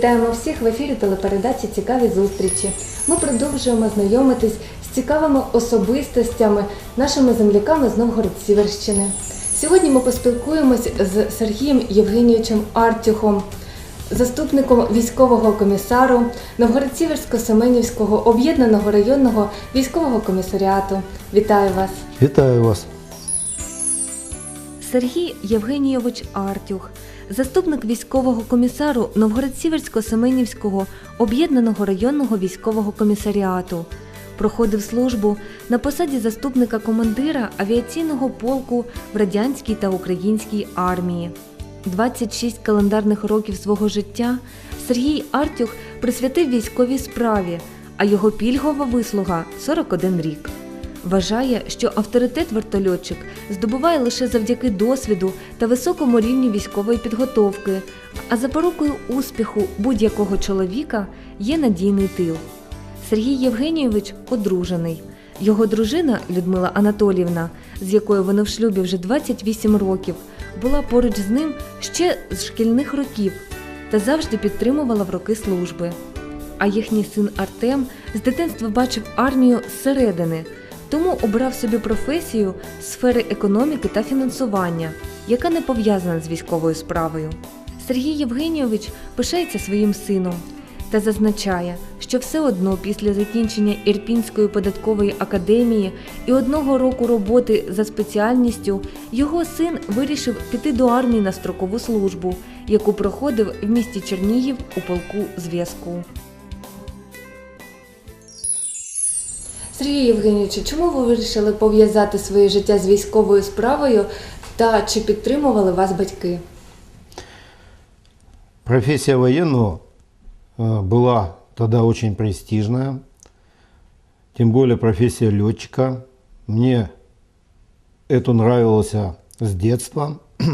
Вітаємо всіх в ефірі телепередачі Цікаві зустрічі. Ми продовжуємо знайомитись з цікавими особистостями, нашими земляками з Новгород-Сіверщини. Сьогодні ми поспілкуємось з Сергієм Євгенійовичем Артюхом, заступником військового комісару Новгород-Сіверсько-Семенівського об'єднаного районного військового комісаріату. Вітаю вас! Вітаю вас. Сергій Євгенійович Артюх, заступник військового комісару Новгород-Сіверсько-Семенівського об'єднаного районного військового комісаріату. Проходив службу на посаді заступника командира авіаційного полку в радянській та українській армії. 26 календарних років свого життя Сергій Артюх присвятив військовій справі, а його пільгова вислуга 41 рік. Вважає, що авторитет вертольотчик здобуває лише завдяки досвіду та високому рівню військової підготовки, а запорукою успіху будь-якого чоловіка є надійний тил. Сергій Євгенійович одружений. Його дружина Людмила Анатоліївна, з якою вони в шлюбі вже 28 років, була поруч з ним ще з шкільних років та завжди підтримувала в роки служби. А їхній син Артем з дитинства бачив армію зсередини, тому обрав собі професію сфери економіки та фінансування, яка не пов'язана з військовою справою. Сергій Євгенійович пишається своїм сином та зазначає, що все одно після закінчення Ірпінської податкової академії і одного року роботи за спеціальністю його син вирішив піти до армії на строкову службу, яку проходив в місті Чернігів у полку зв'язку. Сергій Євгенійович, чому ви вирішили пов'язати своє життя з військовою справою та чи підтримували вас батьки? Профессия военного э, была тогда очень престижная, тем более профессия летчика. Мне это нравилось с детства.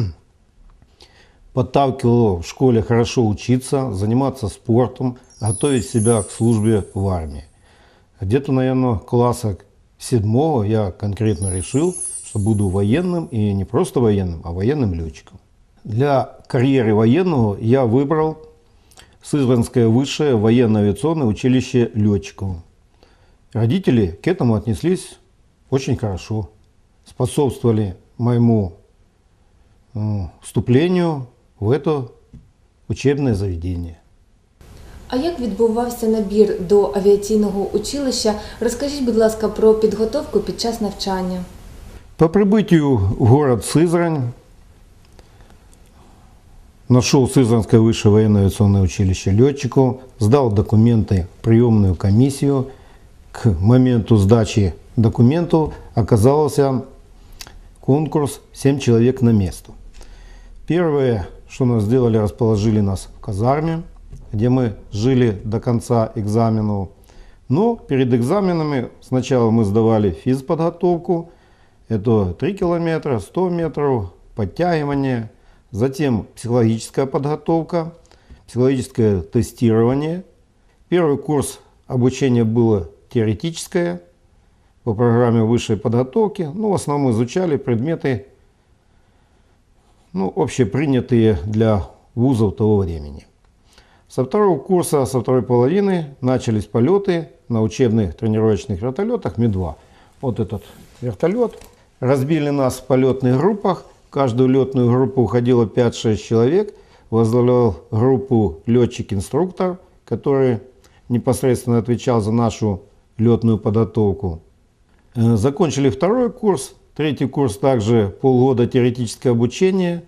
Подталкивало в школе хорошо учиться, заниматься спортом, готовить себя к службе в армии. Где-то, наверное, класса седьмого я конкретно решил, что буду военным, и не просто военным, а военным летчиком. Для карьеры военного я выбрал Сызранское высшее военно-авиационное училище летчиков. Родители к этому отнеслись очень хорошо, способствовали моему вступлению в это учебное заведение. А як відбувався набір до авіаційного училища? Розкажіть, будь ласка, про підготовку під час навчання. По прибытию в город Сызрань нашел Сызранское высшее военно-авиационное училище летчиков, сдал документы в приемную комиссию. К моменту сдачи документов оказался конкурс 7 человек на место. Первое, что нас сделали, расположили нас в казарме, где мы жили до конца экзаменов. Но перед экзаменами сначала мы сдавали физподготовку, это 3 километра, 100 метров, подтягивание, затем психологическая подготовка, психологическое тестирование. Первый курс обучения было теоретическое по программе высшей подготовки. Ну, в основном изучали предметы, ну, общепринятые для вузов того времени. Со второго курса, со второй половины начались полеты на учебных тренировочных вертолетах Ми-2. Вот этот вертолет. Разбили нас в полетных группах. В каждую летную группу уходило 5-6 человек. Возглавлял группу летчик-инструктор, который непосредственно отвечал за нашу летную подготовку. Э, Закончили второй курс. Третий курс также полгода теоретическое обучение.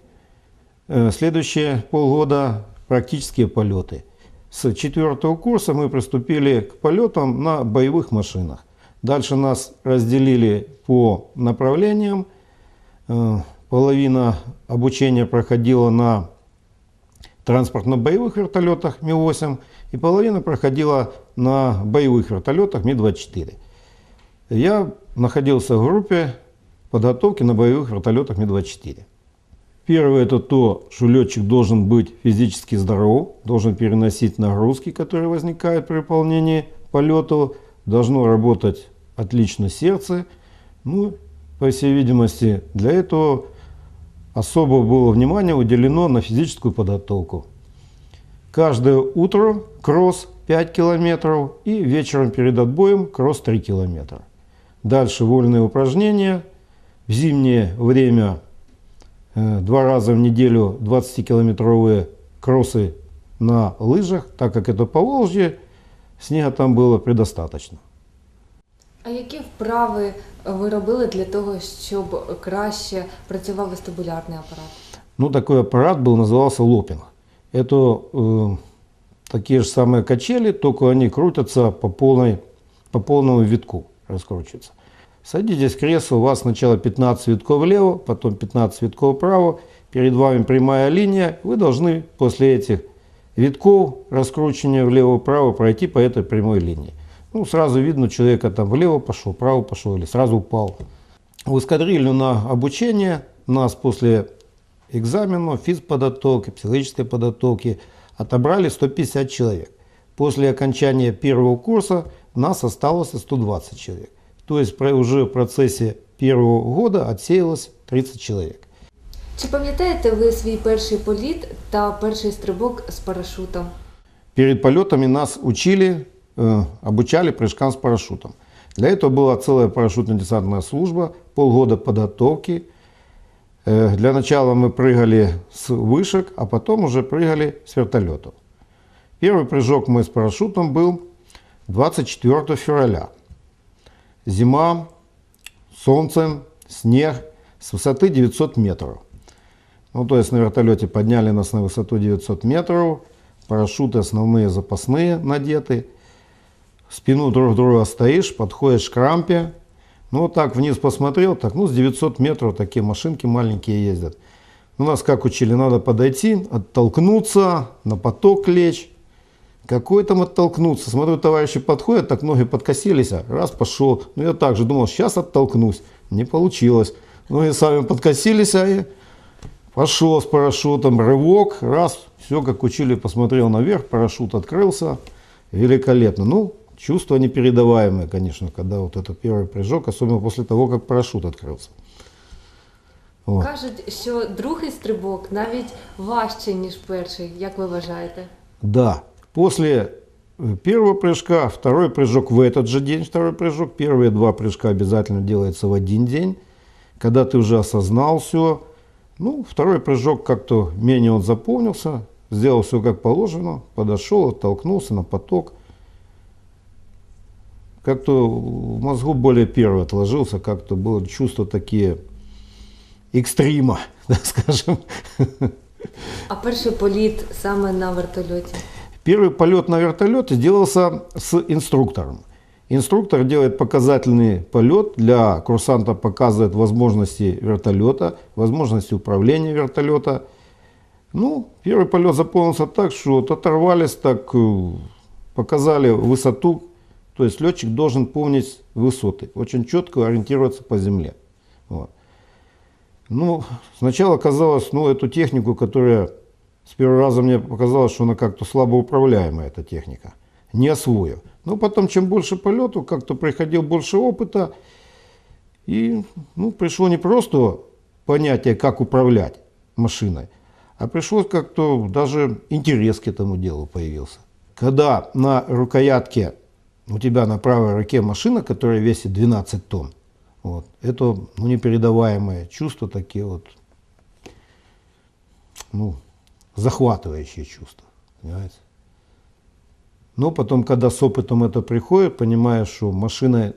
Э, Следующие полгода практические полеты. С четвертого курса мы приступили к полетам на боевых машинах. Дальше нас разделили по направлениям. Э, Половина обучения проходила на транспортно-боевых вертолетах Ми-8 и половина проходила на боевых вертолетах Ми-24. Я находился в группе подготовки на боевых вертолетах Ми-24. Первое это то, что летчик должен быть физически здоров, должен переносить нагрузки, которые возникают при выполнении полетов, должно работать отлично сердце. Ну, по всей видимости, для этого особо было внимание уделено на физическую подготовку. Каждое утро кросс 5 километров и вечером перед отбоем кросс 3 километра. Дальше вольные упражнения. В зимнее время два раза в неделю 20-километровые кроссы на лыжах, так как это по Волжье, снега там было предостаточно. А які вправи ви робили для того, щоб краще працював вестибулярний апарат? Ну, такой аппарат был, назывался лопинг. Это э, такие же самые качели, только они крутятся по, полной, по полному витку, раскручиваются. Садитесь в кресло, у вас сначала 15 витков влево, потом 15 витков вправо, перед вами прямая линия, вы должны после этих витков раскручивания влево-вправо пройти по этой прямой линии. Ну, сразу видно, человека там влево пошел, вправо пошел или сразу упал. В эскадрилью на обучение нас после экзамена, физподготовки, психологической подготовки отобрали 150 человек. После окончания первого курса нас осталось 120 человек. То есть про- уже в процессе первого года отсеялось 30 человек. Чи пам'ятаєте ви свій перший політ та перший стрибок з парашутом? Перед полетами нас учили, э, обучали прыжкам с парашютом. Для этого была целая парашютно-десантная служба, полгода подготовки. Э, Для начала мы прыгали с вышек, а потом уже прыгали с вертолетов. Первый прыжок мой с парашютом был 24 февраля. Зима, солнце, снег с высоты 900 метров. Ну, то есть на вертолете подняли нас на высоту 900 метров, парашюты основные запасные надеты, в спину друг друга стоишь, подходишь к рампе, ну вот так вниз посмотрел, так, ну с 900 метров такие машинки маленькие ездят. У нас как учили, надо подойти, оттолкнуться, на поток лечь. Какой там оттолкнуться? Смотрю, товарищи подходят, так ноги подкосились, а раз пошел. Ну я также думал, сейчас оттолкнусь. Не получилось. Ноги сами подкосились, а я пошел с парашютом, рывок, раз, все как учили, посмотрел наверх, парашют открылся. Великолепно. Ну, чувства непередаваемые, конечно, когда вот этот первый прыжок, особенно после того, как парашют открылся. Вот. Кажуть, що другий стрибок навіть важче, ніж перший. Як ви вважаєте? Да, после э, первого прыжка, второй прыжок в этот же день, второй прыжок, первые два прыжка обязательно делается в один день, когда ты уже осознал все. Ну, второй прыжок как-то менее он запомнился, сделал все как положено, подошел, оттолкнулся на поток. Как-то в мозгу более первый отложился, как-то было чувства такие экстрима, да, скажем. А перший політ саме на вертольоті? Первый полет на вертолете делался с инструктором. Инструктор делает показательный полет, для курсанта показывает возможности вертолета, возможности управления вертолета. Ну, первый полет заполнился так, что вот оторвались, так э, показали высоту. То есть летчик должен помнить высоты, очень четко ориентироваться по земле. Вот. Ну, сначала казалось, ну, эту технику, которая с первого раза мне показалось, что она как-то слабо управляемая, эта техника. Не освоил. Но потом, чем больше полету, как-то приходил больше опыта. И ну, пришло не просто понятие, как управлять машиной, а пришло как-то даже интерес к этому делу появился. Когда на рукоятке у тебя на правой руке машина, которая весит 12 тонн, вот, это ну, непередаваемые чувства такие вот, ну, захватывающие чувства, понимаете? Но потом, когда с опытом это приходит, понимаешь, что машиной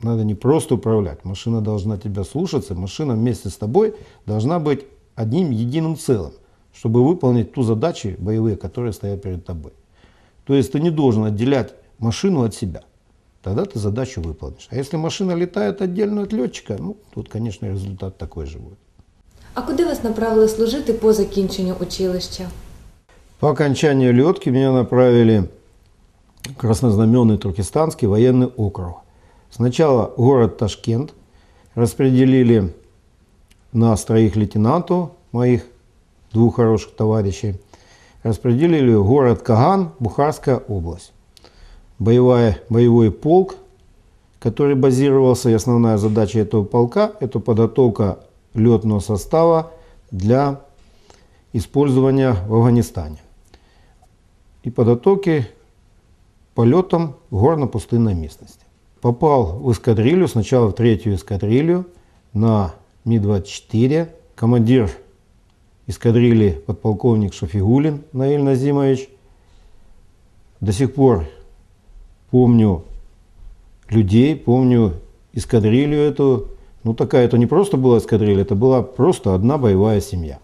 надо не просто управлять, машина должна тебя слушаться, машина вместе с тобой должна быть одним единым целым, чтобы выполнить ту задачи боевые, которые стоят перед тобой. То есть ты не должен отделять машину от себя. Тогда ты задачу выполнишь. А если машина летает отдельно от летчика, ну, тут, конечно, результат такой же будет. А куди вас направили служити по закінченню училища? По окончанию летки меня направили в краснознаменный Туркестанский военный округ. Сначала город Ташкент. Распределили нас троих лейтенантов, моих двух хороших товарищей. Распределили город Каган, Бухарская область. Боевая, боевой полк, который базировался, и основная задача этого полка – это подготовка летного состава для использования в Афганистане. и подготовки полетом в горно-пустынной местности. Попал в эскадрилью, сначала в третью эскадрилью на Ми-24. Командир эскадрильи подполковник Шафигулин Наиль Назимович. До сих пор помню людей, помню эскадрилью эту. Ну такая это не просто была эскадрилья, это была просто одна боевая семья.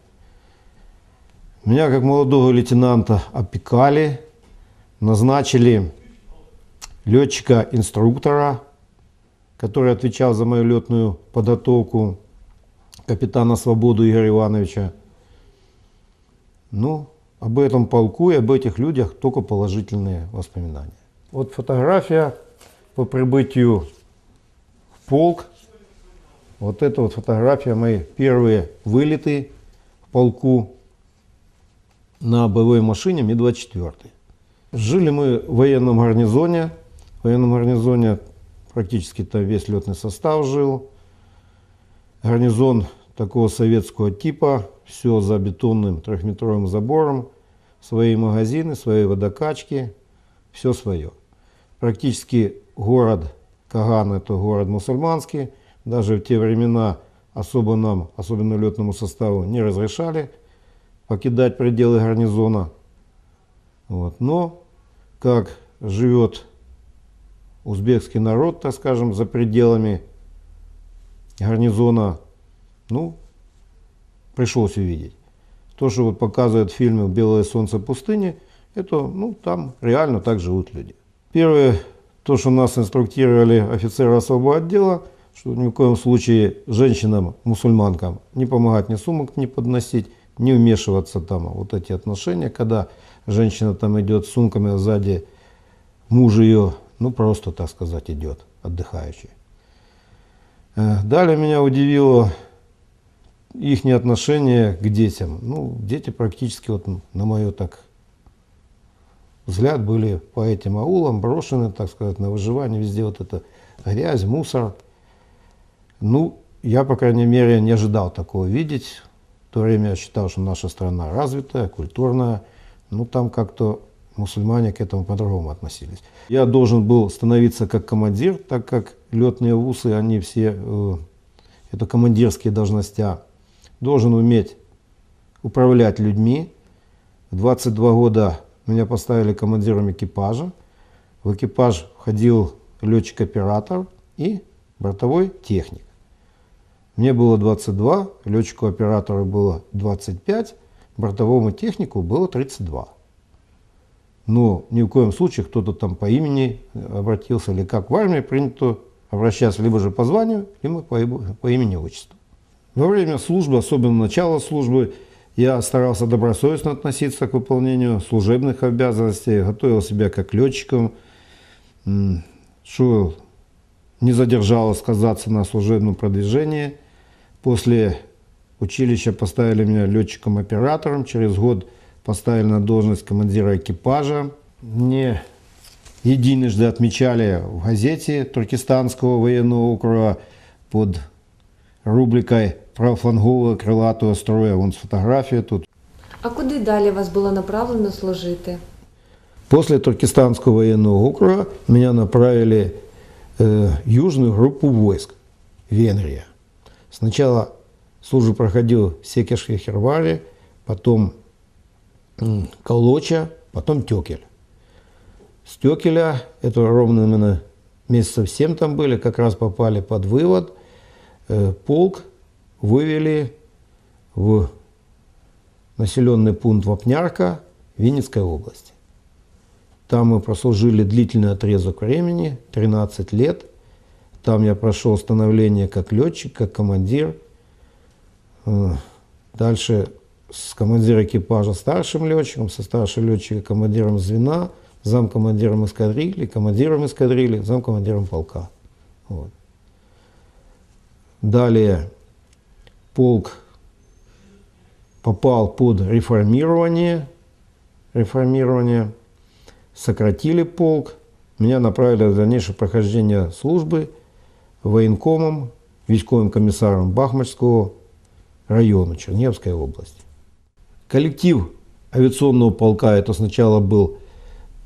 Меня как молодого лейтенанта опекали, назначили летчика-инструктора, который отвечал за мою летную подготовку, капитана Свободу Игоря Ивановича. Ну, об этом полку и об этих людях только положительные воспоминания. Вот фотография по прибытию в полк. Вот это вот фотография мои первые вылеты в полку на боевой машине Ми-24. Жили мы в военном гарнизоне. В военном гарнизоне практически там весь летный состав жил. Гарнизон такого советского типа, все за бетонным трехметровым забором, свои магазины, свои водокачки, все свое. Практически город Каган это город мусульманский, даже в те времена особо нам, особенно летному составу, не разрешали покидать пределы гарнизона. Вот. Но как живет узбекский народ, так скажем, за пределами гарнизона, ну, пришлось увидеть. То, что вот показывают в фильме «Белое солнце пустыни», это, ну, там реально так живут люди. Первое, то, что нас инструктировали офицеры особого отдела, что ни в коем случае женщинам, мусульманкам не помогать ни сумок не подносить, не вмешиваться там вот эти отношения, когда женщина там идет с сумками, сзади муж ее, ну просто, так сказать, идет, отдыхающий. Э, далее меня удивило их отношение к детям. Ну, дети практически, вот на мое так взгляд, были по этим аулам брошены, так сказать, на выживание. Везде вот это грязь, мусор. Ну, я, по крайней мере, не ожидал такого видеть. В то время я считал, что наша страна развитая, культурная. Ну, там как-то мусульмане к этому по-другому относились. Я должен был становиться как командир, так как летные вузы, они все, э, это командирские должности. Должен уметь управлять людьми. В 22 года меня поставили командиром экипажа. В экипаж входил летчик-оператор и бортовой техник. Мне было 22, летчику-оператору было 25, бортовому технику было 32. Но ни в коем случае кто-то там по имени обратился, или как в армии принято обращаться либо же по званию, либо по, по имени отчеству. Во время службы, особенно начала службы, я старался добросовестно относиться к выполнению служебных обязанностей, готовил себя как летчиком, что не задержало сказаться на служебном продвижении – После училища поставили меня летчиком-оператором. Через год поставили на должность командира экипажа. Мне единожды отмечали в газете Туркестанского военного округа под рубрикой правофлангового крилатого строя. Вон фотография тут. А куди далі вас було направлено служити? После Туркестанского военного округа меня направили э, южную группу войск Венгрия. Сначала службу проходил Секешки Хервали, потом Колоча, потом Текель. С Текеля, это ровно именно месяцев 7 там были, как раз попали под вывод. Э, полк вывели в населенный пункт Вапнярка Винницкой области. Там мы прослужили длительный отрезок времени, 13 лет – там я прошел становление как летчик, как командир. Э, дальше с командира экипажа старшим летчиком, со старшим летчиком командиром звена, замкомандиром эскадрильи, командиром эскадрильи, замкомандиром полка. Вот. Далее полк попал под реформирование, реформирование, сократили полк, меня направили в дальнейшее прохождение службы – военкомом, військовым комиссаром Бахмачского района Черневской области. Коллектив авиационного полка, это сначала был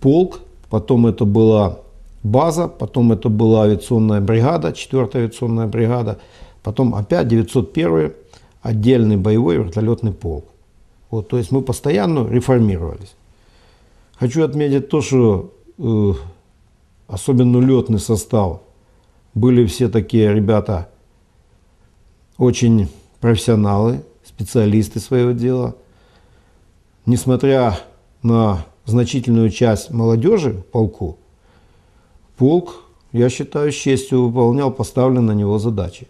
полк, потом это была база, потом это была авиационная бригада, 4-я авиационная бригада, потом опять 901 отдельный боевой вертолетный полк. Вот, то есть мы постоянно реформировались. Хочу отметить то, что э, особенно летный состав были все такие ребята очень профессионалы, специалисты своего дела. Несмотря на значительную часть молодежи в полку, полк, я считаю, с честью выполнял поставленные на него задачи.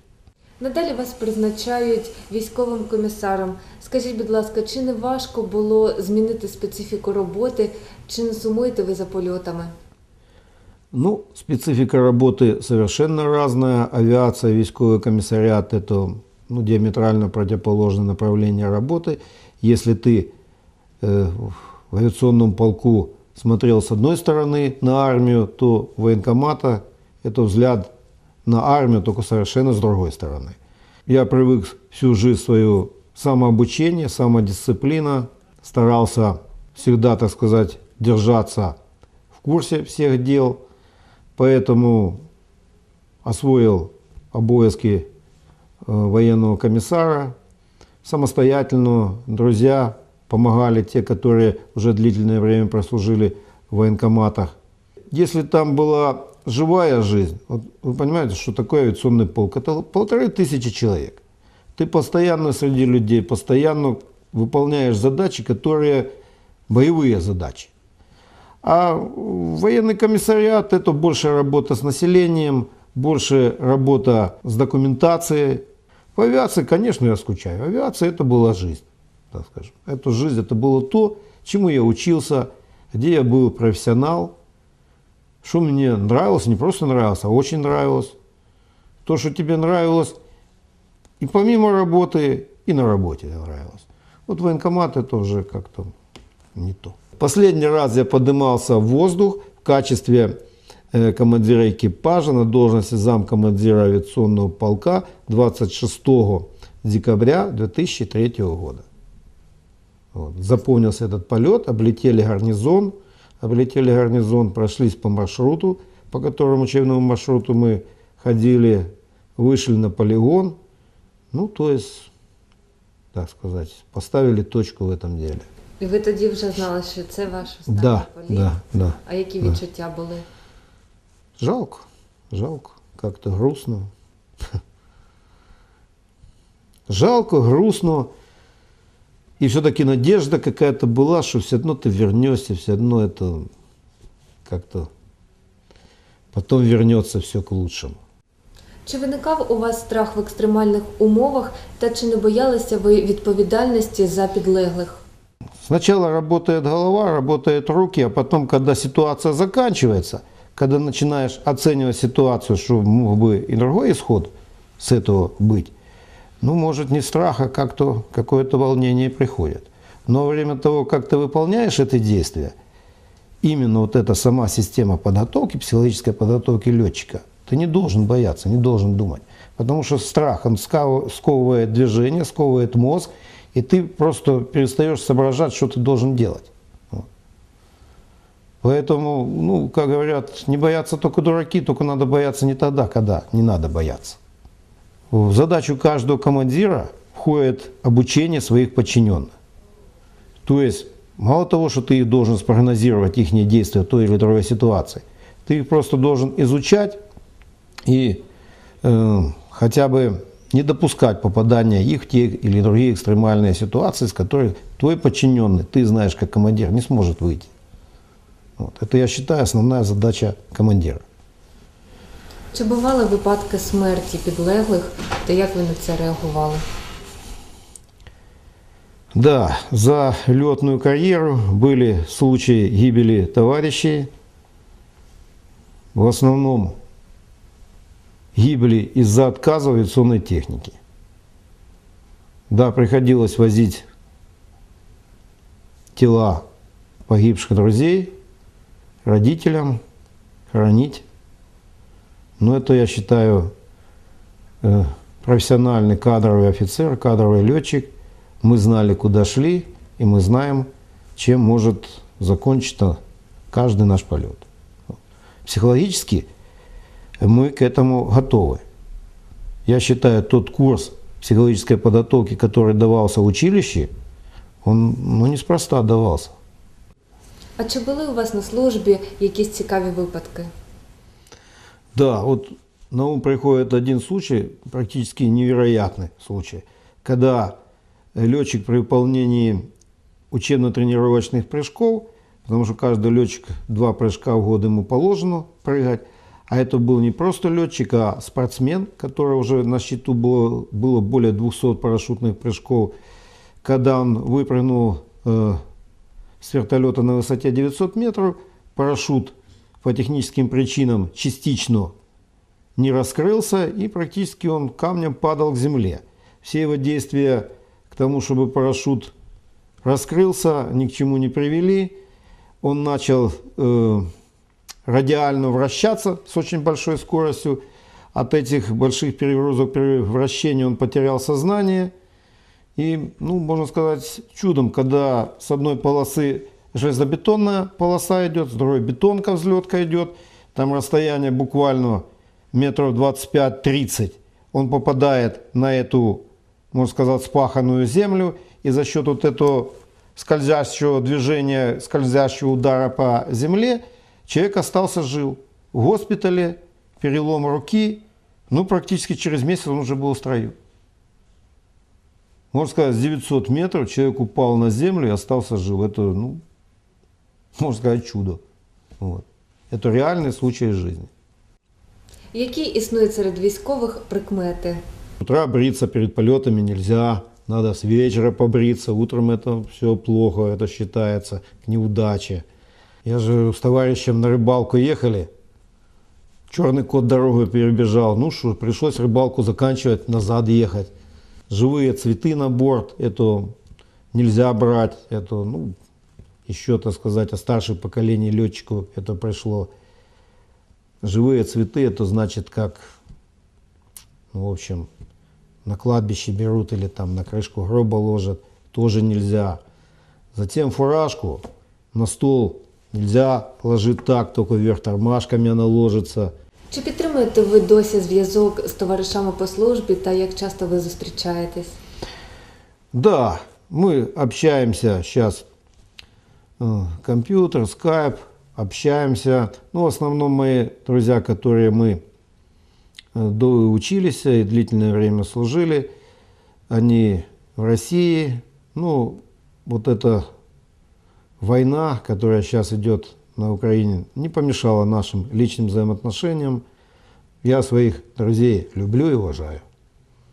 Надалі вас призначають військовим комісаром. Скажіть, будь ласка, чи не важко було змінити специфіку роботи, чи не сумуєте ви за польотами? Ну, специфика работы совершенно разная. Авиация, військовый комиссариат – это ну, диаметрально противоположное направление работы. Если ты э, в авиационном полку смотрел с одной стороны на армию, то военкомата – это взгляд на армию, только совершенно с другой стороны. Я привык всю жизнь свою самообучение, самодисциплина, старался всегда, так сказать, держаться в курсе всех дел, поэтому освоил обовязки э, военного комиссара самостоятельно. Друзья помогали, те, которые уже длительное время прослужили в военкоматах. Если там была живая жизнь, вот вы понимаете, что такое авиационный полк? Это полторы тысячи человек. Ты постоянно среди людей, постоянно выполняешь задачи, которые боевые задачи. А военный комиссариат – это больше работа с населением, больше работа с документацией. В авиации, конечно, я скучаю. Авиация – это была жизнь, так скажем. Эту жизнь – это было то, чему я учился, где я был профессионал, что мне нравилось, не просто нравилось, а очень нравилось. То, что тебе нравилось и помимо работы, и на работе нравилось. Вот военкомат это уже как-то не то. Последний раз я поднимался в воздух в качестве э, командира экипажа на должности замкомандира авиационного полка 26 декабря 2003 года. Вот. Запомнился этот полет, облетели гарнизон, облетели гарнизон, прошлись по маршруту, по которому учебному маршруту мы ходили, вышли на полигон, ну, то есть, так сказать, поставили точку в этом деле. І ви тоді вже знали, що це ваш останній Да, політ? да, да. А які да. відчуття були? Жалко, жалко, как-то грустно. Жалко, грустно. И все-таки надежда какая-то была, что все равно ты вернешься, все равно это как-то потом вернется все к лучшему. Чи виникав у вас страх в екстремальних умовах та чи не боялися ви відповідальності за підлеглих? Сначала работает голова, работают руки, а потом, когда ситуация заканчивается, когда начинаешь оценивать ситуацию, что мог бы и другой исход с этого быть, ну, может, не страх, а как-то какое-то волнение приходит. Но во время того, как ты выполняешь это действие, именно вот эта сама система подготовки, психологической подготовки летчика, ты не должен бояться, не должен думать. Потому что страх, он сковывает движение, сковывает мозг, и ты просто перестаешь соображать, что ты должен делать. Вот. Поэтому, ну, как говорят, не боятся только дураки, только надо бояться не тогда, когда не надо бояться. В задачу каждого командира входит обучение своих подчиненных. То есть, мало того, что ты должен спрогнозировать их действия в той или другой ситуации, ты их просто должен изучать и э, хотя бы не допускать попадания их в те или другие экстремальные ситуации, с которых твой подчиненный, ты знаешь как командир, не сможет выйти. Вот. Это, я считаю, основная задача командира. Чи бували випадки смерті підлеглих та як ви на це реагували? Да, за летную карьеру были случаи гибели товарищей. В основном гибели из-за отказа авиационной технике. Да, приходилось возить тела погибших друзей родителям, хоронить. Но это, я считаю, э, профессиональный кадровый офицер, кадровый летчик. Мы знали, куда шли, и мы знаем, чем может закончиться каждый наш полет. Психологически мы к этому готовы. Я считаю, тот курс психологической подготовки, который давался в училище, он ну, неспроста давался. А чи були у вас на службі якісь цікаві випадки? Да, вот на ум приходит один случай, практически невероятный случай, когда летчик при выполнении учебно-тренировочных прыжков, потому что каждый летчик два прыжка в год ему положено прыгать, а это был не просто летчик, а спортсмен, который уже на счету было, было более 200 парашютных прыжков, когда он выпрыгнул э, с вертолета на высоте 900 метров, парашют по техническим причинам частично не раскрылся, и практически он камнем падал к земле. Все его действия к тому, чтобы парашют раскрылся, ни к чему не привели. Он начал э, радиально вращаться с очень большой скоростью. От этих больших перегрузок при вращении он потерял сознание. И, ну, можно сказать, чудом, когда с одной полосы железобетонная полоса идет, с другой бетонка взлетка идет, там расстояние буквально метров 25-30, он попадает на эту, можно сказать, спаханную землю, и за счет вот этого скользящего движения, скользящего удара по земле, человек остался жив. В госпитале, перелом руки, ну, практически через месяц он уже был в строю. Можно сказать, с 900 метров человек упал на землю и остался жив. Это, ну, можно сказать, чудо. Вот. Это реальный случай из жизни. Які існують серед військових прикмети? С утра бриться перед полетами нельзя, надо с вечера побриться, утром это все плохо, это считается к неудаче. Я же с товарищем на рыбалку ехали, черный кот дорогу перебежал, ну что, пришлось рыбалку заканчивать, назад ехать. Живые цветы на борт, это нельзя брать, это, ну, еще, так сказать, о старшем поколении летчиков это пришло. Живые цветы, это значит как, ну, в общем, на кладбище берут или там на крышку гроба ложат, тоже нельзя. Затем фуражку на стол нельзя ложить так, только вверх тормашками она ложится. Чи підтримуєте ви досі зв'язок з товаришами по службі та як часто ви зустрічаєтесь? Да, мы общаемся сейчас, э, компьютер, скайп, общаемся. Ну, в основном мои друзья, которые мы э, до учились и длительное время служили, они в России. Ну, вот эта война, которая сейчас идет на Украине, не помешала нашим личным взаимоотношениям. Я своих друзей люблю и уважаю.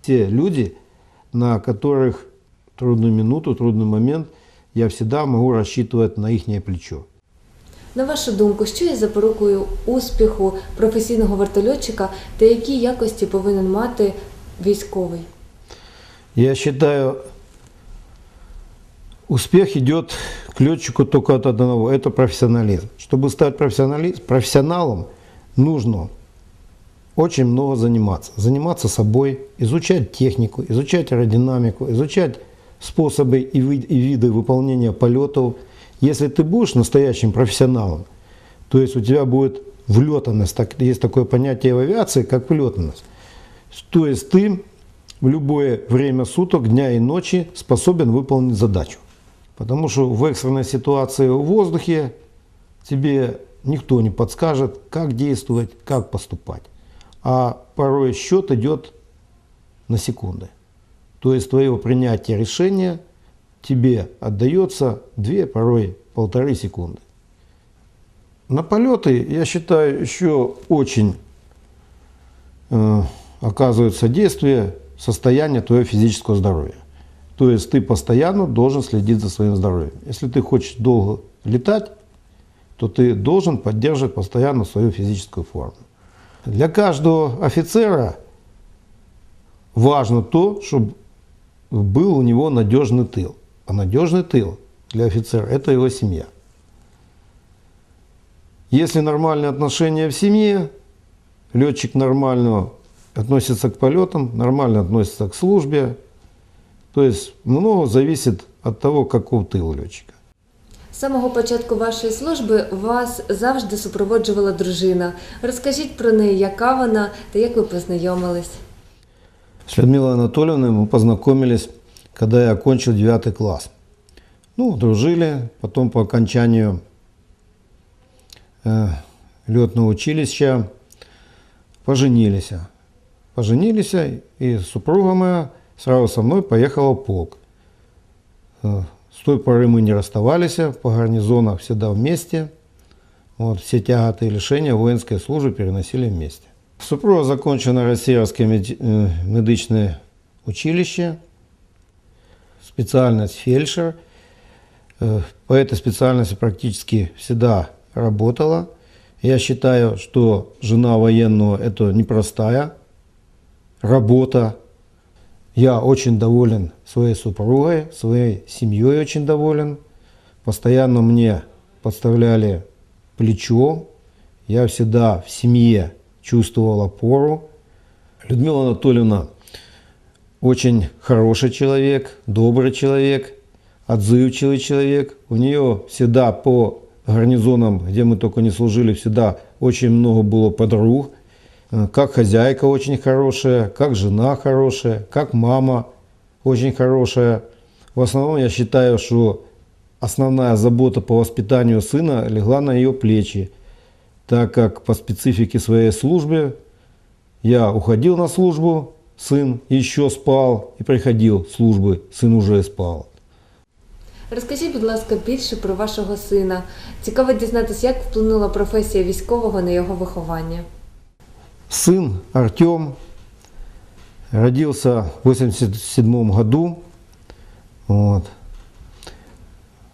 Те люди, на которых трудную минуту, трудный момент, я всегда могу рассчитывать на их плечо. На вашу думку, що є запорукою успіху професійного вертольотчика та які якості повинен мати військовий? Я считаю, успех идет к летчику только от одного, это профессионализм. Чтобы стать профессионали- профессионалом, нужно очень много заниматься. Заниматься собой, изучать технику, изучать аэродинамику, изучать способы и, ви- и виды выполнения полетов. Если ты будешь настоящим профессионалом, то есть у тебя будет влетанность, так, есть такое понятие в авиации, как влетанность. То есть ты в любое время суток, дня и ночи способен выполнить задачу. Потому что в экстренной ситуации в воздухе тебе никто не подскажет, как действовать, как поступать. А порой счет идет на секунды. То есть твое принятие решения тебе отдается две, порой полторы секунды. На полеты, я считаю, еще очень э, оказывает содействие состояние твоего физического здоровья. То есть ты постоянно должен следить за своим здоровьем. Если ты хочешь долго летать, то ты должен поддерживать постоянно свою физическую форму. Для каждого офицера важно то, чтобы был у него надежный тыл. А надежный тыл для офицера – это его семья. Если нормальные отношения в семье, летчик нормально относится к полетам, нормально относится к службе. То есть много зависит от того, каков тыл летчика. З самого початку вашої служби вас завжди супроводжувала дружина. Розкажіть про неї, яка вона та як ви познайомились. С Людмилой Анатольевной мы познакомились, когда я окончил 9 класс. Ну, дружили, потом по окончанию э, летного училища поженились. Поженились, и супруга моя сразу со мной поехала в полк. Э, С той поры мы не расставались, по гарнизонах всегда вместе. Вот, все тяготы и лишения воинской службы переносили вместе. Супруга закончила Российское э, медичное училище, специальность фельдшер. Э, По этой специальности практически всегда работала. Я считаю, что жена военного – это непростая работа. Я очень доволен своей супругой, своей семьей очень доволен. Постоянно мне подставляли плечо. Я всегда в семье чувствовал опору. Людмила Анатольевна очень хороший человек, добрый человек, отзывчивый человек. У нее всегда по гарнизонам, где мы только не служили, всегда очень много было подруг. Э, Как хозяйка очень хорошая, как жена хорошая, как мама очень хорошая. В основном я считаю, что основная забота по воспитанию сына легла на ее плечи, так как по специфике своей службы я уходил на службу, сын еще спал, и приходил с службы, сын уже спал. Розкажіть, будь ласка, більше про вашого сина. Цікаво дізнатися, як вплинула професія військового на його виховання. Сын Артем родился в 87 году. Вот.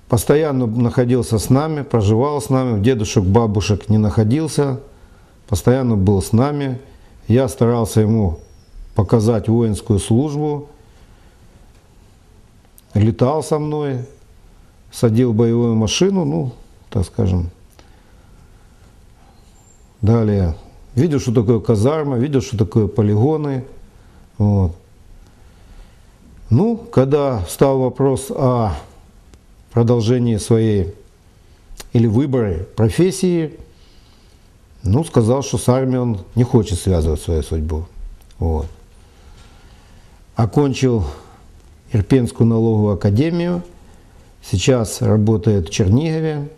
Постоянно находился с нами, проживал с нами. Дедушек, бабушек не находился. Постоянно был с нами. Я старался ему показать воинскую службу. Летал со мной, садил боевую машину, ну, так скажем, Далее. Видел, что такое казарма, видел, что такое полигоны. Вот. Ну, когда стал вопрос о продолжении своей или выборе профессии, ну, сказал, что с армией он не хочет связывать свою судьбу. Вот. Окончил Ирпенскую налоговую академию, сейчас работает в Чернигове,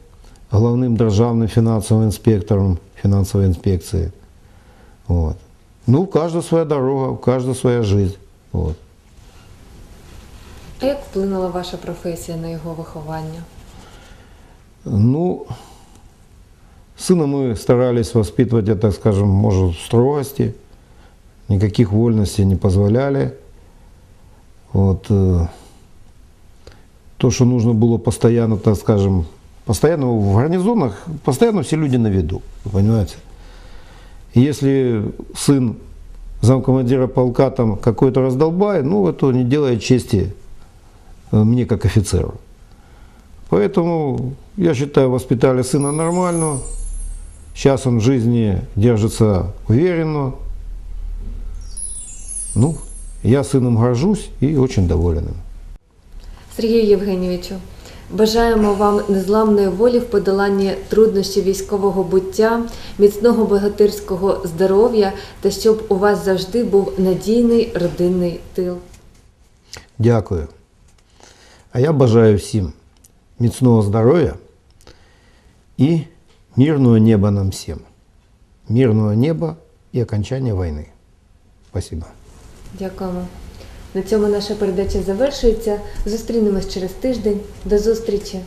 главным державным финансовым инспектором финансовой инспекции. Вот. Ну, у каждого своя дорога, у каждого своя жизнь. Вот. А як вплинула ваша професія на його виховання? Ну, сына мы старались воспитывать, я так скажем, может, в строгости. Никаких вольностей не позволяли. Вот. э, То, что нужно было постоянно, так скажем, постоянно в гарнизонах, постоянно все люди на виду, понимаете? И если сын замкомандира полка там какой-то раздолбай, ну, это не делает чести э, мне как офицеру. Поэтому я считаю, воспитали сына нормально. Сейчас он в жизни держится уверенно. Ну, я сыном горжусь и очень доволен им. Сергію Євгенійовичу, бажаємо вам незламної волі в подоланні труднощів військового буття, міцного богатирського здоров'я та щоб у вас завжди був надійний родинний тил. Дякую. А я бажаю всім міцного здоров'я і мирного неба нам всім. Мирного неба і окончання війни. Спасибо. Дякуємо. На цьому наша передача завершується. Зустрінемось через тиждень. До зустрічі!